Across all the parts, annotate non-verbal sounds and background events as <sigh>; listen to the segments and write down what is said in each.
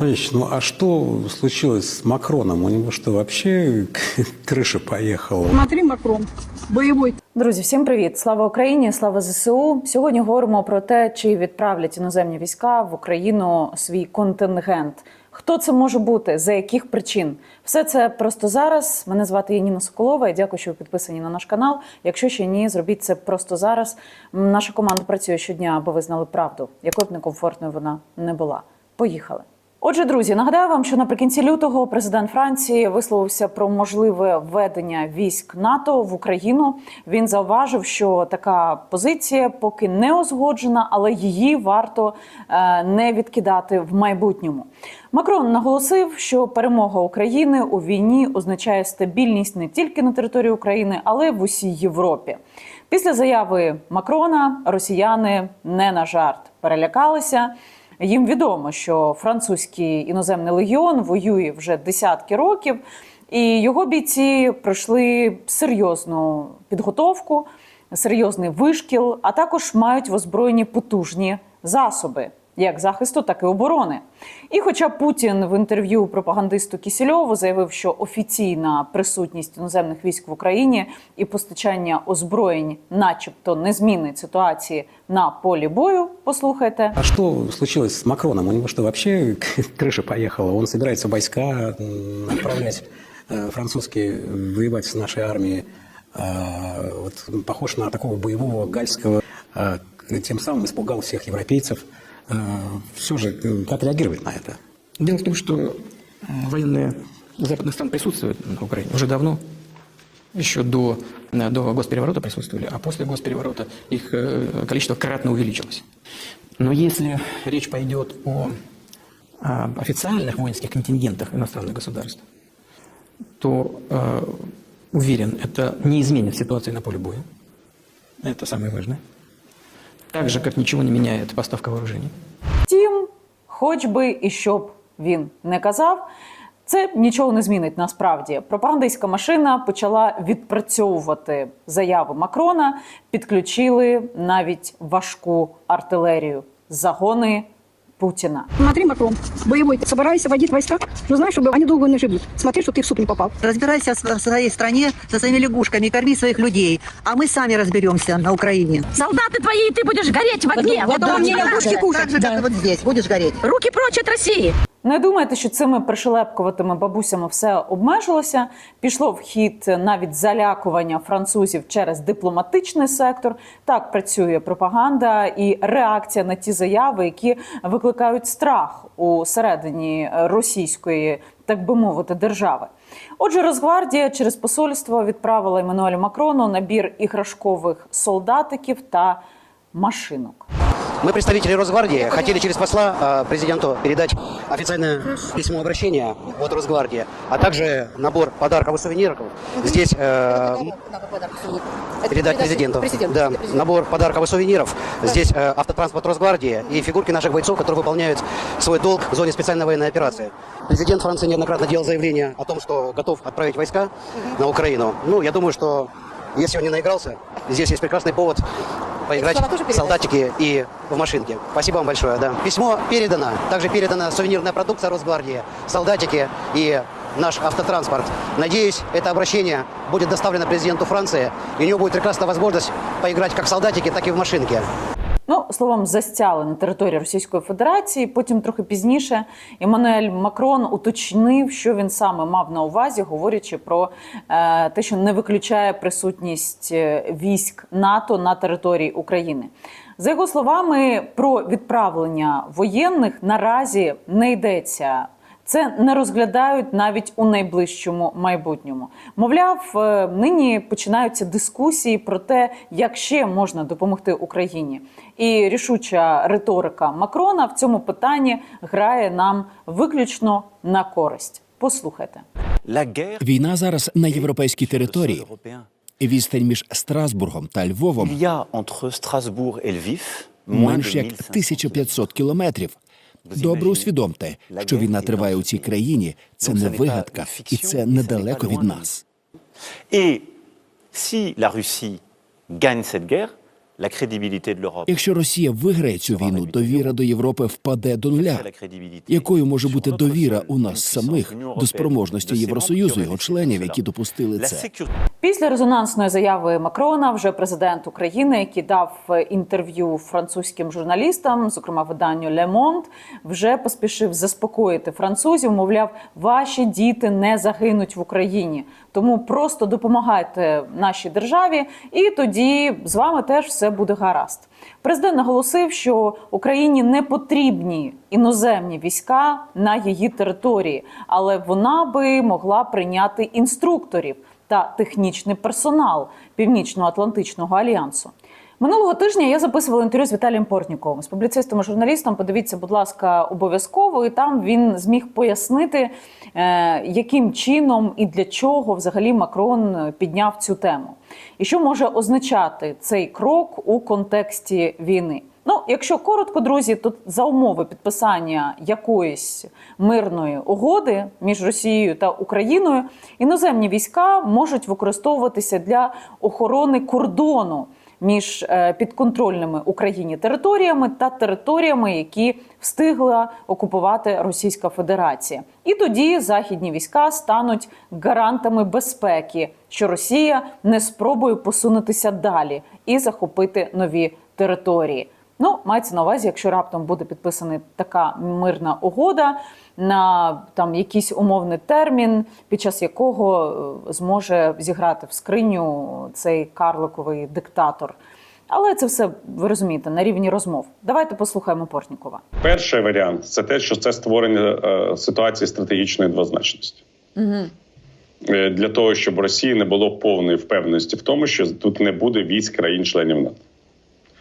Владимирович, ну а что случилось с Макроном? У него что, вообще <laughs> крыша поехала? Смотри, Макрон, боевой Друзі, всім привіт! Слава Україні! Слава ЗСУ! Сьогодні говоримо про те, чи відправлять іноземні війська в Україну свій контингент. Хто це може бути? За яких причин? Все це просто зараз. Мене звати Яніна Соколова. і дякую, що ви підписані на наш канал. Якщо ще ні, зробіть це просто зараз. Наша команда працює щодня, аби ви знали правду, якою б некомфортною вона не була. Поїхали. Отже, друзі, нагадаю вам, що наприкінці лютого президент Франції висловився про можливе введення військ НАТО в Україну. Він зауважив, що така позиція поки не узгоджена, але її варто е, не відкидати в майбутньому. Макрон наголосив, що перемога України у війні означає стабільність не тільки на території України, але й в усій Європі. Після заяви Макрона росіяни не на жарт перелякалися. Їм відомо, що французький іноземний легіон воює вже десятки років, і його бійці пройшли серйозну підготовку, серйозний вишкіл, а також мають в озброєнні потужні засоби Як захисту, так і оборони. І хоча Путін в інтерв'ю пропагандисту Кісільову заявив, що офіційна присутність іноземних військ в Україні і постачання озброєнь, начебто, не змінить ситуації на полі бою. Послухайте. А что случилось с Макроном? У него что, вообще <laughs> крыша поехала? Он собирается войска м, отправлять э, французские воевать с нашей армией. А, Вот, он похож на такого боевого гальского, а, тем самым испугал всех европейцев. Все же, э, как реагировать на это? Дело в том, что э, военные западных стран присутствуют на Украине уже давно. Еще до, э, до госпереворота присутствовали, а после госпереворота их э, количество кратно увеличилось. Но если речь пойдет о а, официальных воинских контингентах иностранных государств, то, э, уверен, это не изменит ситуации на поле боя. Это самое важное. Так же, как нічого не міняє поставка вооружений. Втім, хоч би і щоб він не казав, це нічого не змінить насправді. Пропагандистська машина почала відпрацьовувати заяви Макрона, підключили навіть важку артилерію, загони Путіна. Смотри, Макрон, боевой. Собираешься водить войска, но знаешь, чтобы они долго не живут. Смотри, что ты в суп не попал. Разбирайся в св- в своей стране со своими лягушками, и корми своих людей. А мы сами разберемся на Украине. Солдаты твои, и ты будешь гореть в огне. Вот Да, он мне так же, лягушки кушать. Так же, как и вот здесь. Будешь гореть. Руки прочь от России. Не думайте, що цими пришелепкуватими бабусями все обмежилося. Пішло в хід навіть залякування французів через дипломатичний сектор. Так працює пропаганда і реакція на ті заяви, які викликають страх у середині російської, так би мовити, держави. Отже, Росгвардія через посольство відправила Еммануелю Макрону набір іграшкових солдатиків та машинок. Мы, представители Росгвардии, хотели через посла э, президенту передать официальное письмо обращения от Росгвардии, а также набор подарков и сувениров. Здесь э, передать президенту. Да, набор подарков и сувениров. Здесь э, автотранспорт Росгвардии и фигурки наших бойцов, которые выполняют свой долг в зоне специальной военной операции. Президент Франции неоднократно делал заявление о том, что готов отправить войска на Украину. Ну, я думаю, что если он не наигрался, здесь есть прекрасный повод поиграть в солдатики и в машинке. Спасибо вам большое, да. Письмо передано. Также передана сувенирная продукция Росгвардии, солдатики и наш автотранспорт. Надеюсь, это обращение будет доставлено президенту Франции, и у него будет прекрасная возможность поиграть как в солдатики, так и в машинке. Ну, словом, застяли на території Російської Федерації. Потім трохи пізніше Еммануель Макрон уточнив, що він саме мав на увазі, говорячи про е, те, що не виключає присутність е, військ НАТО на території України. За його словами, про відправлення воєнних наразі не йдеться. Це не розглядають навіть у найближчому майбутньому. Мовляв, е, нині починаються дискусії про те, як ще можна допомогти Україні. І рішуча риторика Макрона в цьому питанні грає нам виключно на користь. Послухайте. Війна зараз на європейській території. Відстань між Страсбургом та Львовом менш як 1500 1500 кілометрів. Добре усвідомте, що війна триває у цій країні. Це не вигадка, і це недалеко від нас. І si la Russie gagne cette Якщо Росія виграє цю війну, довіра до Європи впаде до нуля. Якою може бути довіра у нас самих до спроможності Євросоюзу, його членів, які допустили це? Після резонансної заяви Макрона, вже президент України, який дав інтерв'ю французьким журналістам, зокрема виданню Le Monde, вже поспішив заспокоїти французів. Мовляв, ваші діти не загинуть в Україні. Тому просто допомагайте нашій державі, і тоді з вами теж все буде гаразд. Президент наголосив, що Україні не потрібні іноземні війська на її території, але вона би могла прийняти інструкторів та технічний персонал Північно-Атлантичного альянсу. Минулого тижня я записувала інтерв'ю з Віталієм Портніковим, з публіцистом і журналістом. Подивіться, будь ласка, обов'язково. І там він зміг пояснити, е, яким чином і для чого взагалі Макрон підняв цю тему, і що може означати цей крок у контексті війни. Ну, якщо коротко, друзі, то за умови підписання якоїсь мирної угоди між Росією та Україною іноземні війська можуть використовуватися для охорони кордону між е, підконтрольними Україні територіями та територіями, які встигла окупувати Російська Федерація. І тоді західні війська стануть гарантами безпеки, що Росія не спробує посунутися далі і захопити нові території. Ну, мається на увазі, якщо раптом буде підписана така мирна угода на там якийсь умовний термін, під час якого е, зможе зіграти в скриню цей карликовий диктатор. Але це все ви розумієте на рівні розмов. Давайте послухаємо Портнікова. Перший варіант це те, що це створення е, ситуації стратегічної двозначності. Е, Для того, щоб Росії не було повної впевненості в тому, що тут не буде військ країн-членів НАТО.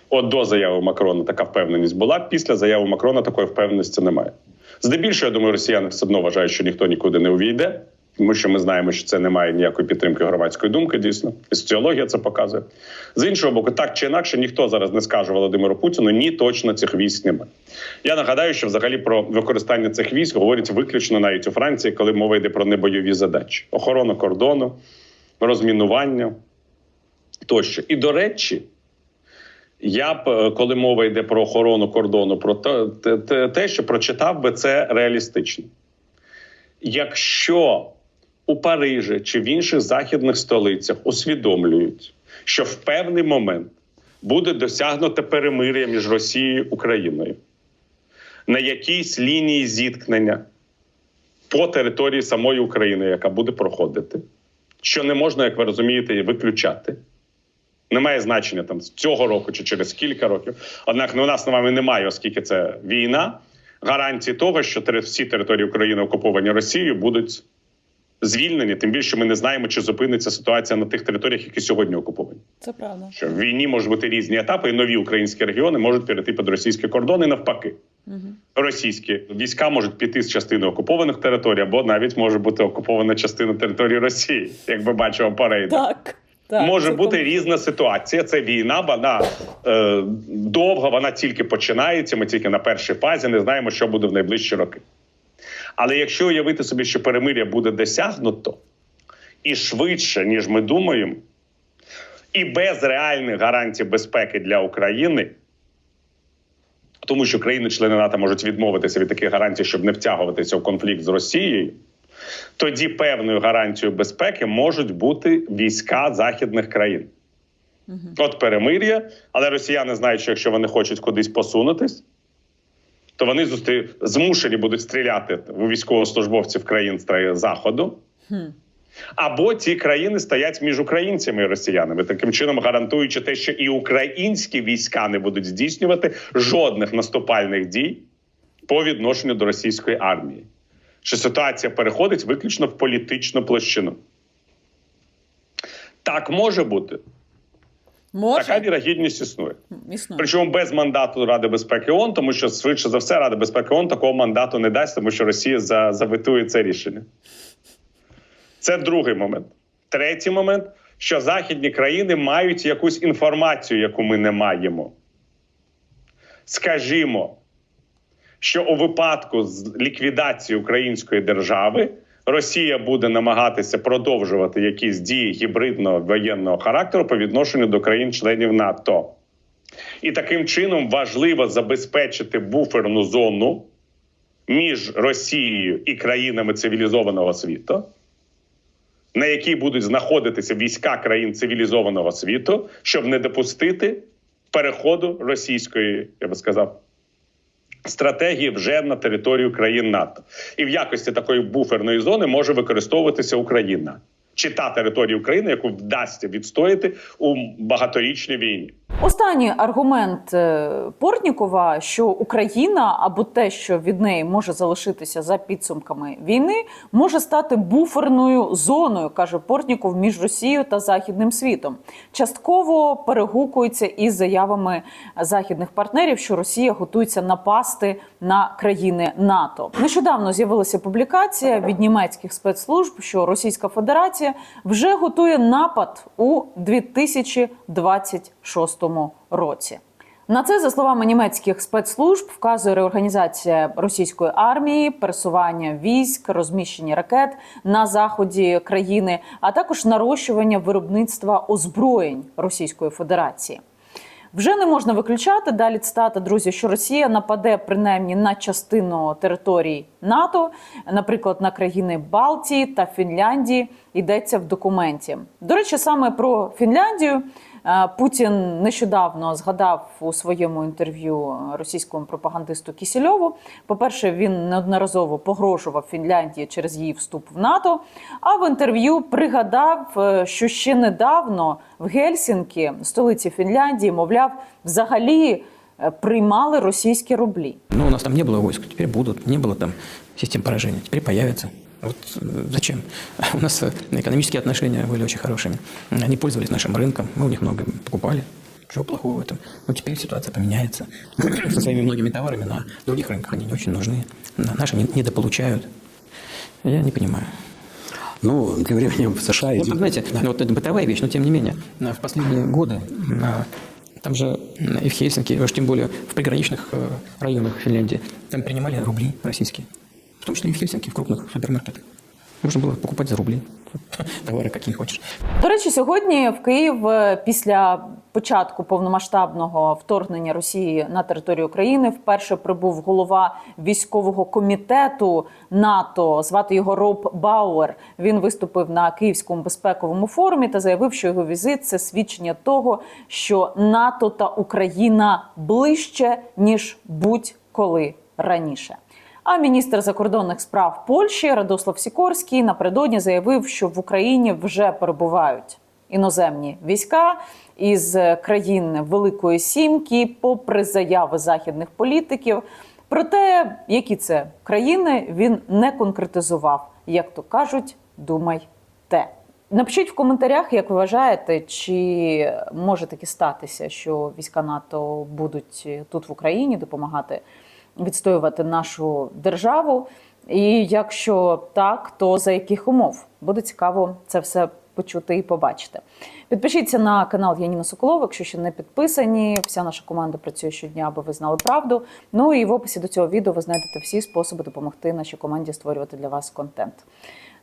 От до заяви Макрона така впевненість була. Після заяви Макрона такої впевненості немає. Здебільшого, я думаю, росіяни все одно вважають, що ніхто нікуди не увійде, тому що ми знаємо, що це не має ніякої підтримки громадської думки, дійсно. І соціологія це показує. З іншого боку, так чи інакше, ніхто зараз не скаже Володимиру Путіну, ні, точно цих військ немає. Я нагадаю, що взагалі про використання цих військ говорять виключно навіть у Франції, коли мова йде про небойові задачі: охорона кордону, розмінування тощо. І до речі. Я б, е, коли мова йде про охорону кордону, про те, що прочитав би це реалістично. Якщо у Парижі чи в інших західних столицях усвідомлюють, що в певний момент буде досягнуто перемир'я між Росією і Україною на якійсь лінії зіткнення по території самої України, яка буде проходити, що не можна, як ви розумієте, виключати. Немає значення там з цього року чи через кілька років. Однак ну, у нас з вами немає, оскільки це війна, гарантії того, що всі території України, окуповані Росією, будуть звільнені. Тим більше ми не знаємо, чи зупиниться ситуація на тих територіях, які сьогодні окуповані. Це правда. Що в війні можуть бути різні етапи, і нові українські регіони можуть перейти під російські кордони навпаки. Російські війська можуть піти з частини окупованих територій, або навіть може бути окупована частина території Росії, як ми бачимо по рейдах. Так. Так Може бути ком- різна ситуація. Це війна, вона е, довга, вона тільки починається. Ми тільки на першій фазі не знаємо, що буде в найближчі роки. Але якщо уявити собі, що перемир'я буде досягнуто і швидше, ніж ми думаємо, і без реальних гарантій безпеки для України, тому що країни-члени НАТО можуть відмовитися від таких гарантій, щоб не втягуватися в конфлікт з Росією. Тоді певною гарантією безпеки можуть бути війська західних країн. От перемир'я, але росіяни знають, що якщо вони хочуть кудись посунутись, то вони зустрі... змушені будуть стріляти у військовослужбовців країн заходу. Або ці країни стоять між українцями і росіянами, таким чином гарантуючи те, що і українські війська не будуть здійснювати жодних наступальних дій по відношенню до російської армії. Що ситуація переходить виключно в політичну площину. Так може бути. Може? Така вірогідність існує. Існує. Причому без мандату Ради безпеки ООН, тому що швидше за все Рада безпеки ООН такого мандату не дасть, тому що Росія за, заветує це рішення. Це другий момент. Третій момент, що західні країни мають якусь інформацію, яку ми не маємо. Скажімо, що у випадку з ліквідації української держави Росія буде намагатися продовжувати якісь дії гібридного воєнного характеру по відношенню до країн-членів НАТО. І таким чином важливо забезпечити буферну зону між Росією і країнами цивілізованого світу, на якій будуть знаходитися війська країн цивілізованого світу, щоб не допустити переходу російської, я би сказав, стратегії вже на територію країн НАТО. І в якості такої буферної зони може використовуватися Україна чи та територія України, яку вдасться відстояти у багаторічній війні. Останній аргумент е, Портнікова, що Україна або те, що від неї може залишитися за підсумками війни, може стати буферною зоною, каже Портніков, між Росією та західним світом. Частково перегукується із заявами західних партнерів, що Росія готується напасти на країни НАТО. Нещодавно з'явилася публікація від німецьких спецслужб, що Російська Федерація вже готує напад у 2026 році. На це, за словами німецьких спецслужб, вказує реорганізація російської армії, пересування військ, розміщення ракет на заході країни, а також нарощування виробництва озброєнь Російської Федерації. Вже не можна виключати далі цитата, друзі, що Росія нападе принаймні на частину територій НАТО, наприклад, на країни Балтії та Фінляндії. Йдеться в документі. До речі, саме про Фінляндію Путін нещодавно згадав у своєму інтерв'ю російському пропагандисту Кісільову. По-перше, він неодноразово погрожував Фінляндії через її вступ в НАТО. А в інтерв'ю пригадав, е, що ще недавно в Гельсінкі, столиці Фінляндії, мовляв, взагалі е, приймали російські рублі. Ну, у нас там не было войск, теперь будут. Не было там систем поражения, теперь появятся. Вот э, зачем? <laughs> У нас э, экономические отношения были очень хорошими. Они пользовались нашим рынком, мы у них много покупали. Чего плохого в этом? Но теперь ситуация поменяется. <clears throat> Со своими многими товарами на других рынках они не очень нужны. На- Наши не- недополучают. Я не понимаю. Ну, тем временем в США... Идет- знаете, Да. ну, вот это бытовая вещь, но тем не менее, в последние годы там же м, и в Хельсинки, уж тем более в приграничных э, районах Финляндии, там принимали рубли российские. В том числе и в Хельсинки, в крупных супермаркетах. Можно было покупать за рубли <laughs> товары, какие хочешь. До речі, сьогодні в Київ е, після початку повномасштабного вторгнення Росії на територію України вперше прибув голова військового комітету НАТО. Звати його Роб Бауер. Він виступив на Київському безпековому форумі та заявив, що його візит це свідчення того, що НАТО та Україна ближче ніж будь-коли раніше. А міністр закордонних справ Польщі Радослав Сікорський напередодні заявив, що в Україні вже перебувають іноземні війська із країн Великої Сімки, попри заяви західних політиків. Проте, які це країни, він не конкретизував. Як то кажуть, думай те. Напишіть в коментарях, як ви вважаєте, чи може таки статися, що війська НАТО будуть тут в Україні допомагати відстоювати нашу державу. І якщо так, то за яких умов буде цікаво це все почути і побачити. Підпишіться на канал Яніна Соколова, якщо ще не підписані. Вся наша команда працює щодня, аби ви знали правду. Ну і в описі до цього відео ви знайдете всі способи допомогти нашій команді створювати для вас контент.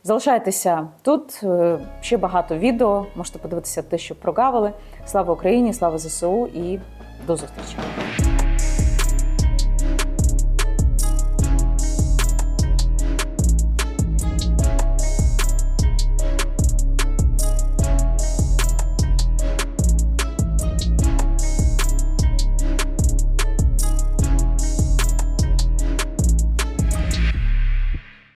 Залишайтеся тут. Е, Ще багато відео. Можете подивитися те, що прогавили. Слава Україні, слава ЗСУ і до зустрічі.